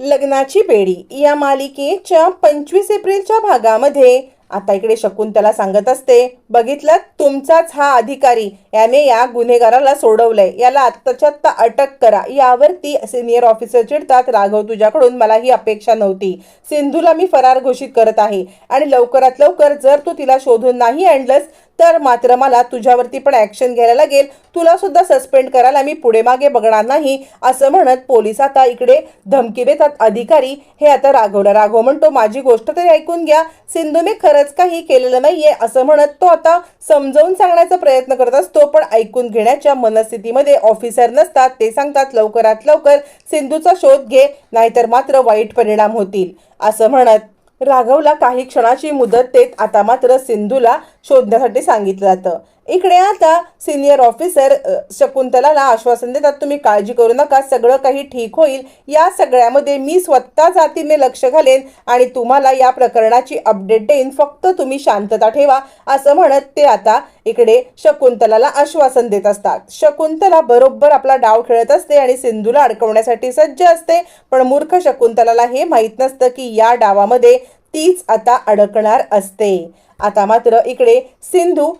लग्नाची बेडी या मालिकेच्या पंचवीस एप्रिलच्या भागामध्ये. आता इकडे शकुंतला सांगत असते बघितलं तुमचाच हा अधिकारी. याने या गुन्हेगाराला सोडवलंय. याला आत्ताच्या आत्ता अटक करा. यावरती सिनियर ऑफिसर चिडतात राघव तुझ्याकडून मला ही अपेक्षा नव्हती. सिंधूला मी फरार घोषित करत आहे. आणि लवकरात लवकर जर तू तिला शोधून नाही आणलंस तर मात्र मला तुझ्यावरती पण ॲक्शन घ्यायला लागेल. तुला सुद्धा सस्पेंड करायला मी पुढे मागे बघणार नाही असं म्हणत पोलीस आता इकडे धमकी देतात. अधिकारी हे आता राघवला राघव म्हणतो माझी गोष्ट तरी ऐकून घ्या. सिंधूने खरंच काही केलेलं नाहीये असं म्हणत तो आता समजावून सांगण्याचा प्रयत्न करत असतो पण ऐकून घेण्याच्या मनस्थितीमध्ये ऑफिसर नसतात. ते सांगतात लवकरात लवकर सिंधूचा शोध घे नाहीतर मात्र वाईट परिणाम होतील असं म्हणत. राघवला काही क्षणाची मुदत देत आता मात्र सिंधूला शोधण्यासाठी सांगितलं जातं. इकडे आता सिनियर ऑफिसर शकुंतलाला आश्वासन देतात तुम्ही काळजी करू नका सगळं काही ठीक होईल. या सगळ्यामध्ये मी स्वतः जातीने लक्ष घालेन आणि तुम्हाला या प्रकरणाची अपडेट देईन. फक्त तुम्ही शांतता ठेवा. असं म्हणत ते आता इकडे शकुंतलाला आश्वासन देत असतात. शकुंतला बरोबर आपला डाव खेळत असते आणि सिंधूला अडकवण्यासाठी सज्ज असते. पण मूर्ख शकुंतलाला हे माहीत नसतं की या डावामध्ये तीच आता अडकणार असते. आता मात्र इकडे सिंधू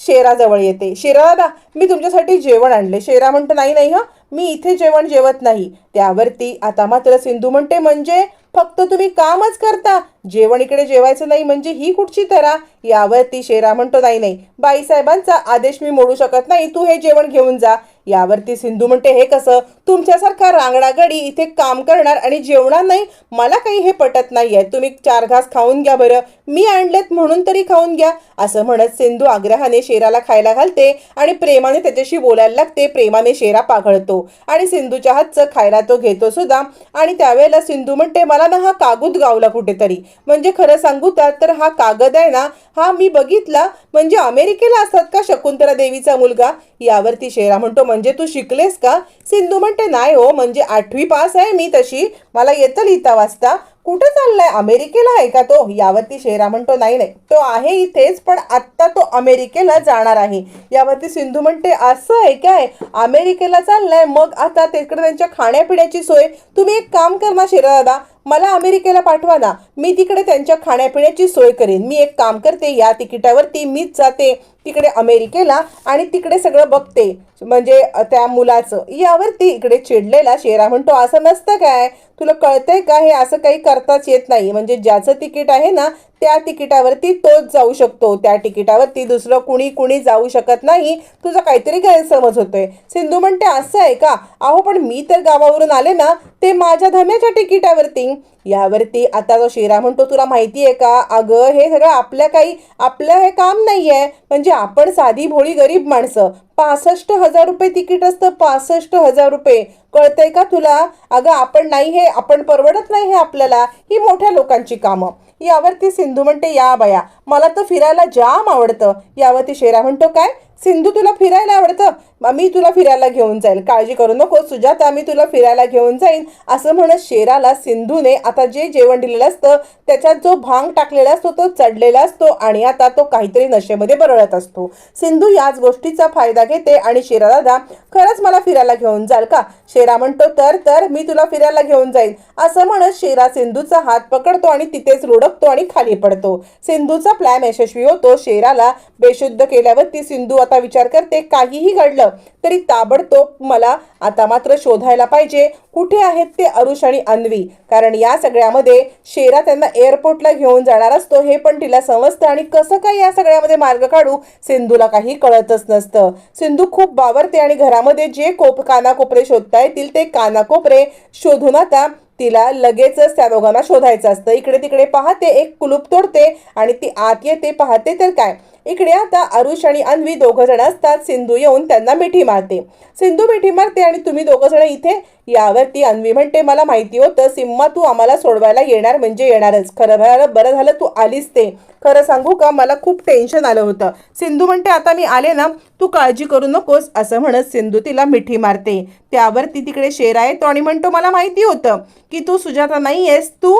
शेराजवळ येते. शेरा दादा मी तुमच्यासाठी जेवण आणले. शेरा म्हणतो नाही नाही हं मी इथे जेवण जेवत नाही. त्यावरती आता मात्र सिंधू म्हणते म्हणजे फक्त तुम्ही कामच करता. जेवण इकडे जेवायचं नाही म्हणजे ही कुठची तरा? यावरती शेरा म्हणतो नाही नाही बाईसाहेबांचा आदेश मी मोडू शकत नाही तू हे जेवण घेऊन जा. यावरती सिंधू म्हणते हे कसं? तुमच्यासारखा रांगडागडी इथे काम करणार आणि जेवणार नाही? मला काही हे पटत नाही आहे तुम्ही चार घास खाऊन घ्या बरं. मी आणलेत म्हणून तरी खाऊन घ्या. असं म्हणत सिंधू आग्रहाने शेराला खायला घालते आणि प्रेमाने त्याच्याशी बोलायला लागते. प्रेमाने शेरा पाघळतो आणि सिंधूच्या हातचं खायला तो घेतो सुद्धा. आणि त्यावेळेला सिंधू म्हणते मला ना हा कागूद गावला कुठेतरी. म्हणजे खरं सांगू तर तर हा कागद आहे ना हा मी बघितला. म्हणजे अमेरिकेला असतात का शकुंतला देवीचा मुलगा? यावरती शेरा म्हणतो म्हणजे तू शिकलेस का? सिंधू म्हणते नाही हो म्हणजे आठवी पास आहे मी तशी. मला येतं लिहिता वाचता. कुठे चाललाय? अमेरिकेला आहे का तो? यावरती शेरा म्हणतो नाही नाही. तो आहे इथेच पण आत्ता तो अमेरिकेला जाणार आहे. यावरती सिंधू म्हणते असं आहे काय? अमेरिकेला चाललाय. मग आता तिकडे त्यांच्या खाण्यापिण्याची सोय. तुम्ही एक काम कर ना शेरा दादा. मला अमेरिकेला पाठवा ना. मी तिकडे त्यांच्या खाण्यापिण्याची सोय करेन. मी एक काम करते या तिकिटावरती मीच जाते. तिकडे अमेरिकेला आणि तिकडे सगळं बघते. म्हणजे त्या मुलाचं. यावरती इकडे चिडलेला शेरा म्हणतो असं नसतं काय? तुला कळतंय का? हे असं काही करताच येत नाही. म्हणजे ज्याचं तिकीट आहे ना त्या तिकिटावरती तोच जाऊ शकतो. त्या तिकिटावरती दुसरं कुणी कुणी जाऊ शकत नाही. तुझा काहीतरी गैरसमज होतोय. सिंधू म्हणते असं आहे का? अहो पण मी तर गावावरून आले ना ते माझ्या धम्याच्या तिकिटावरती. यावरती आता जो शेरा म्हणतो तुला माहिती आहे का? अगं हे सगळं आपल्या काही आपलं हे काम नाही आहे म्हणजे आपण साधी भोळी गरीब माणसं. पासष्ट हजार रुपये तिकीट असतं पासष्ट हजार रुपये. कळतंय का तुला? अगं आपण नाही हे आपण परवडत नाही हे आपल्याला. ही मोठ्या लोकांची कामं. यावरती सिंधू म्हणते या बाया मला तर फिरायला जाम आवडतं. यावरती शेरा म्हणतो काय? सिंधू तुला फिरायला आवडतं? मग मी तुला फिरायला घेऊन जाईल काळजी करू नको सुजाता मी तुला फिरायला घेऊन जाईन. असं म्हणत शेराला सिंधूने आता जे जेवण दिलेलं असतं त्याच्यात जो भांग टाकलेला असतो तो चढलेला असतो आणि आता तो काहीतरी नशेमध्ये बरळत असतो. सिंधू याच गोष्टीचा फायदा घेते आणि शेरा दादा खरंच मला फिरायला घेऊन जाल का? शेरा म्हणतो तर तर मी तुला फिरायला घेऊन जाईन. असं म्हणत शेरा सिंधूचा हात पकडतो आणि तिथेच लुडकतो आणि खाली पडतो. सिंधूचा प्लॅन यशस्वी होतो. शेराला बेशुद्ध केल्यावरती सिंधू आता विचार करते काहीही घडलं तरी ताबडतोब मला आता मात्र शोधायला पाहिजे. कुठे आहेत ते अरुष आणि अन्वी? कारण या सगळ्यामध्ये शेरा त्यांना एअरपोर्टला घेऊन जाणार असतो हे पण तिला समजतं. आणि कसं काय या सगळ्यामध्ये मार्ग काढू? सिंधूला काही कळतच नसतं. सिंधू खूप बावरते आणि घरामध्ये जे कोप कानाकोपरे शोधता येतील ते कानाकोपरे शोधून आता तिला लगेचच त्या दोघांना शोधायचं असतं. इकडे तिकडे पाहते एक कुलूप तोडते आणि ती आत येते. पाहते तर काय? इकडे आता अरुष आणि अन्वी दोघं जण असतात. सिंधू येऊन त्यांना मिठी मारते. सिंधू मिठी मारते आणि तुम्ही दोघं जण इथे यावरती अन्वी म्हणते मला माहिती होतं सिम्मा तू आम्हाला सोडवायला येणार म्हणजे येणारच. खरं बरं बरं झालं तू आलीस ते. खरं सांगू का मला खूप टेन्शन आलं होतं. सिंधू म्हणते आता मी आले ना तू काळजी करू नकोस असं म्हणत सिंधू तिला मिठी मारते. त्यावरती तिकडे शेरा येतो आणि म्हणतो मला माहिती होतं की तू सुजाता नाही आहेस तू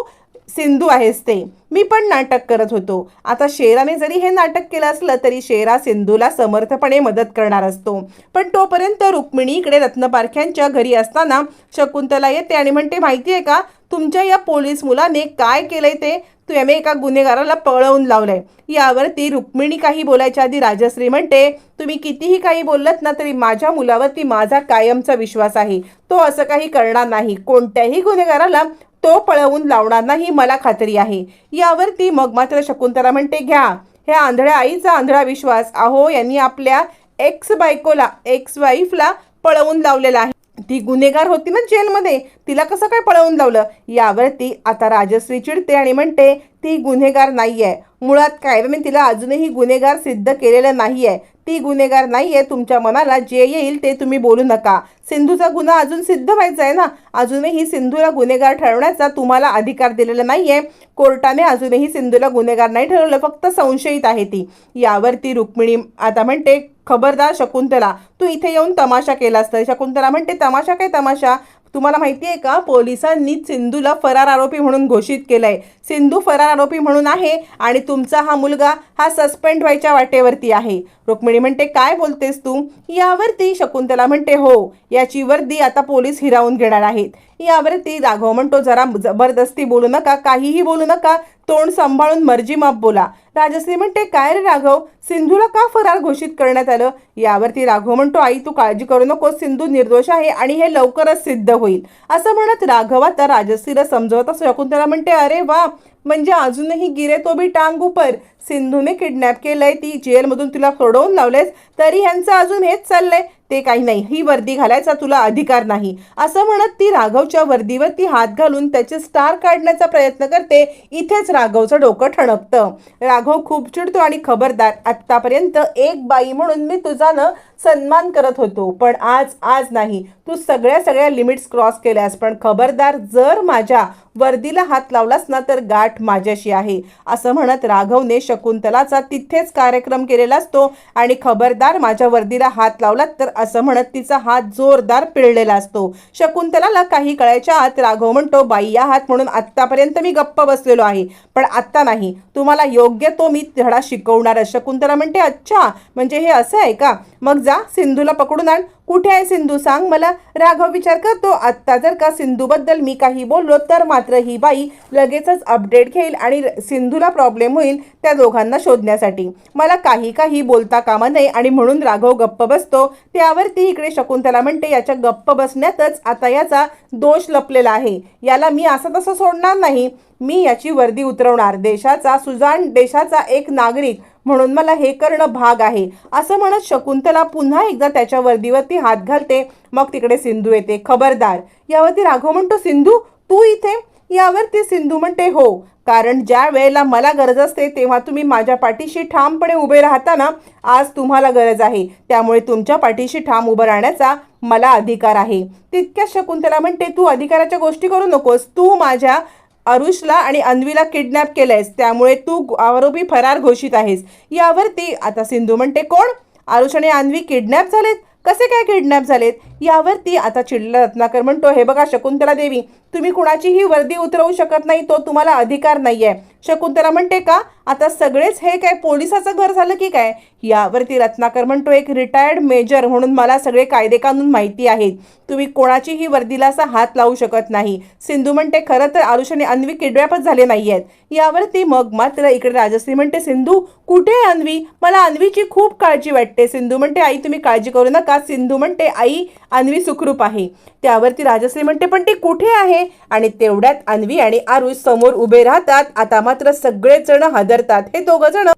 सिंधू आहेस ते. मी पण नाटक करत होतो. आता शेराने जरी हे नाटक केलं असलं तरी शेरा सिंधूला समर्थपणे मदत करणार असतो. पण तोपर्यंत रुक्मिणी इकडे रत्नपारख्यांच्या घरी असताना शकुंतला येते आणि म्हणते माहिती आहे का तुमच्या या पोलीस मुलाने काय केलंय ते? तुम्ही एका गुन्हेगाराला पळवून लावलंय. यावरती रुक्मिणी काही बोलायच्या आधी राजश्री म्हणते तुम्ही कितीही काही बोललात ना तरी माझ्या मुलावरती माझा कायमचा विश्वास आहे. तो असं काही करणार नाही. कोणत्याही गुन्हेगाराला तो पळवून लावणार नाही मला खात्री आहे. यावरती मग मात्र शकुंतला म्हणते घ्या. ह्या आंधळ्या आईचा आंधळा विश्वास. अहो यांनी आपल्या एक्स बायकोला एक्स वाईफला पळवून लावलेला आहे. ती गुन्हेगार होती ना जेलमध्ये. तिला कसं काय पळवून लावलं? यावरती आता राजश्री चिडते आणि म्हणते ती गुन्हेगार नाही आहे मुळात काय? म्हणजे मी तिला अजूनही गुन्हेगार सिद्ध केलेलं नाही आहे ती गुन्हेगार नाही आहे तुमच्या मनाला जे येईल ते तुम्ही बोलू नका. सिंधूचा गुन्हा अजून सिद्ध व्हायचा आहे ना? अजूनही सिंधूला गुन्हेगार ठरवण्याचा तुम्हाला अधिकार दिलेला नाही आहे कोर्टाने अजूनही सिंधूला गुन्हेगार नाही ठरवलं फक्त संशयित आहे ती. यावरती रुक्मिणी आता म्हणते खबरदार शकुंतला तू इथे येऊन तमाशा केलास तर? शकुंतला म्हणते तमाशा काय तमाशा? तुम्हाला माहिती आहे का? पोलिसांनी सिंधूला फरार आरोपी म्हणून घोषित केलंय. सिंधू फरार आरोपी म्हणून आहे आणि तुमचा हा मुलगा हा सस्पेंड व्हायच्या वाटेवरती आहे. रुक्मिणी म्हणते काय बोलतेस तू? यावरती शकुंतला म्हणते हो याची वर्दी आता पोलीस हिरावून घेणार आहेत. यावरती राघव म्हणतो जरा जबरदस्ती बोलू नका काहीही बोलू नका. तोंड सांभाळून मर्जी माप बोला. राजश्री म्हणते काय रे राघव? सिंधूला का फरार घोषित करण्यात आलं? यावरती राघव म्हणतो आई तू काळजी करू नको सिंधू निर्दोष आहे आणि हे लवकरच सिद्ध होईल. असं म्हणत राघव आता राजश्रीला समजवत असं शकुंतला म्हणते अरे वा म्हणजे अजूनही गिरे तो भी टांग उपर सिंधूने किडनॅप केलंय. ती जेलमधून तिला सोडवून लावलेस. तरी ह्यांचं अजून हेच चाललंय. ते काही नाही. ही वर्दी घालायचा तुला अधिकार नाही. असं म्हणत ती राघवच्या वर्दीवरती हात घालून त्याचे स्टार काढण्याचा प्रयत्न करते. इथेच राघवचं डोकं ठणकतं राघव खूप चिडतो आणि खबरदार. आत्तापर्यंत एक बाई म्हणून मी तुझा न सन्मान करत होतो. पण आज आज नाही. तू सगळ्या सगळ्या लिमिट्स क्रॉस केल्यास. पण खबरदार जर माझ्या वर्दीला हात लावलास ना तर गाठ माझ्याशी आहे. असं म्हणत राघवने शकुंतलाचा तिथेच कार्यक्रम केलेला असतो. आणि खबरदार माझ्या वर्दीला हात लावलात तर असं म्हणत तिचा हात जोरदार पिळलेला असतो. शकुंतलाला काही कळायच्या आत राघव म्हणतो बाई या हात म्हणून आत्तापर्यंत मी गप्प बसलेलो आहे पण आत्ता नाही. तुम्हाला योग्य तो मी धडा शिकवणार. शकुंतला म्हणते अच्छा म्हणजे हे असं आहे का? मग जा सिंधूला पकडून आण. कुठे आहे सिंधू? सांग मला. राघव विचार करतो आत्ता जर का सिंधूबद्दल मी काही बोललो तर मात्र ही बाई लगेचच अपडेट घेईल आणि सिंधूला प्रॉब्लेम होईल त्या दोघांना शोधण्यासाठी. मला काही काही बोलता कामा नये आणि म्हणून राघव गप्प बसतो. त्यावरती इकडे शकुंतला म्हणते याच्या गप्प बसण्यातच आता याचा दोष लपलेला आहे. याला मी असं तसं सोडणार नाही. मी याची वर्दी उतरवणार. देशाचा सुजाण देशाचा एक नागरिक म्हणून मला हे करणं भाग आहे. असं म्हणत शकुंतला पुन्हा एकदा त्याच्या वर्दीवरती हात घालते. मग तिकडे सिंधू येते. खबरदार. यावरती राघव म्हणतो सिंधू तू इथे? यावरती सिंधू म्हणते हो. कारण ज्या वेळेला मला गरज असते तेव्हा तुम्ही माझ्या पाठीशी ठामपणे उभे राहता ना आज तुम्हाला गरज आहे. त्यामुळे तुमच्या पाठीशी ठाम उभं राहण्याचा मला अधिकार आहे. तितक्याच शकुंतला म्हणते तू अधिकाराच्या गोष्टी करू नकोस. तू माझ्या अरुषला आणि अन्वीला किडनॅप केलंयस त्यामुळे तू आरोपी फरार घोषित आहेस. यावरती आता सिंधू म्हणते कोण? आरुष आणि अन्वी किडनॅप झालेत? कसे काय किडनॅप झालेत? यावरती आता चिडला रत्नाकर म्हणतो हे बघा शकुंतला देवी तुम्ही कुणाचीही वर्दी उतरवू शकत नाही तो तुम्हाला अधिकार नाही आहे शकुंतला म्हणते का आता सगळेच हे काय पोलिसाचं घर झालं की काय? यावरती रत्नाकर म्हणतो एक रिटायर्ड मेजर म्हणून मला सगळे कायदे कानून माहिती आहेत. तुम्ही कोणाचीही वर्दीला असा हात लावू शकत नाही. सिंधू म्हणते खरं तर आरुष आणि अन्वी किडनॅपच झाले नाही आहेत यावरती मग मात्र इकडे राजश्री म्हणते सिंधू कुठे आहे अन्वी? मला अन्वीची खूप काळजी वाटते. सिंधू म्हणते आई तुम्ही काळजी करू नका. सिंधू म्हणते आई अन्वी सुखरूप आहे. त्यावरती राजश्री म्हणते पण ती कुठे आहे? आणि तेवढ्यात अन्वी आणि आरुष समोर उभे राहतात. आता मात्र सगळेच जण हादरतात. हे दोघं जण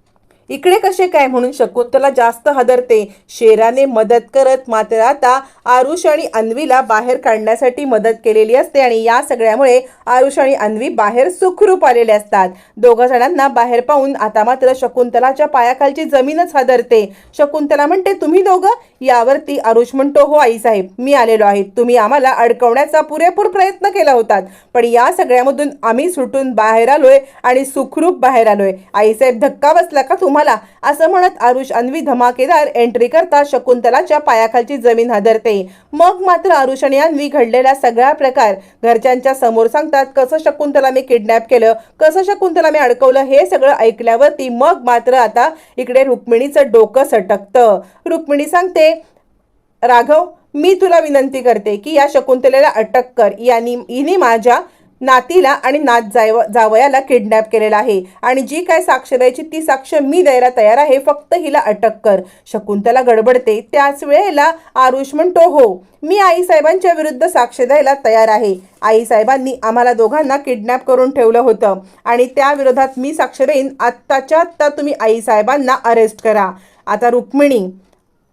इकडे कसे काय म्हणून शकुंतला जास्त हदरते. शेराने मदत करत मात्र आता आरुष आणि अन्वीला बाहेर काढण्यासाठी मदत केलेली असते आणि या सगळ्यामुळे आरुष आणि अन्वी बाहेर सुखरूप आलेले असतात. दोघा जणांना बाहेर पाहून आता मात्र शकुंतलाच्या पायाखालची जमीनच हादरते. शकुंतला म्हणते तुम्ही दोघं? यावरती आरुष म्हणतो हो आईसाहेब मी आलेलो आहे. तुम्ही आम्हाला अडकवण्याचा पुरेपूर प्रयत्न केला होतात. पण या सगळ्यामधून आम्ही सुटून बाहेर आलोय आणि सुखरूप बाहेर आलोय. आईसाहेब धक्का बसला का तुम्हाला? असं म्हणत आरुष अन्वी धमाकेदार एंट्री करता शकुंतलाच्या पायाखालची जमीन हादरते. मग मात्र आरुष आणि अन्वी घडलेला सगळा प्रकार घरच्यांच्या समोर सांगतात कसं शकुंतला मी किडनॅप केलं कसं शकुंतला मी अडकवलं हे सगळं ऐकल्यावरती मग मात्र आता इकडे रुक्मिणीचं डोकं सटकतं. रुक्मिणी सांगते राघव मी तुला विनंती करते की या शकुंतलेला अटक कर. यांनी हिने माझ्या नातीला आणि नात जाव जावयाला किडनॅप केलेला आहे. आणि जी काय साक्ष द्यायची ती साक्ष मी द्यायला तयार आहे. फक्त हिला अटक कर. शकुंतला गडबडते. त्याच वेळेला आरुष म्हणतो हो मी आईसाहेबांच्या विरुद्ध साक्ष द्यायला तयार आहे. आईसाहेबांनी आम्हाला दोघांना किडनॅप करून ठेवलं होतं. आणि त्या विरोधात मी साक्ष देईन. आत्ताच्या आत्ता तुम्ही आईसाहेबांना अरेस्ट करा. आता रुक्मिणी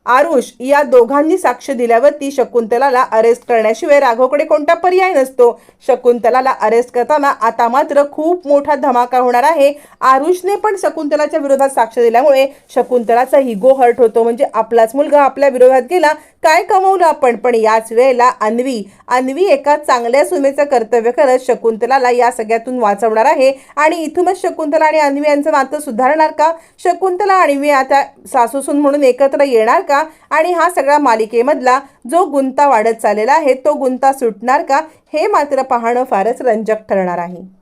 आरुष या दोघांनी साक्ष दिल्यावरती शकुंतलाला अरेस्ट करण्याशिवाय राघवकडे कोणता पर्याय नसतो. शकुंतलाला अरेस्ट करताना आता मात्र खूप मोठा धमाका होणार आहे. आरुषने पण शकुंतलाच्या विरोधात साक्ष दिल्यामुळे शकुंतलाचा हिगो हर्ट होतो. म्हणजे आपलाच मुलगा आपल्या विरोधात गेला काय कमवलं आपण? पण याच वेळेला अन्वी अन्वी एका चांगल्या सुनेचं कर्तव्य करत शकुंतलाला या सगळ्यातून वाचवणार आहे. आणि इथूनच शकुंतला आणि अन्वी यांचं नातं सुधारणार का? शकुंतला आणि अन्वी आता सासूसून म्हणून एकत्र येणार का? का? आणि हा सगळा मालिकेमधला जो गुंता वाढत चाललेला आहे तो गुंता सुटणार का? हे मात्र पाहणं फारच रंजक ठरणार आहे.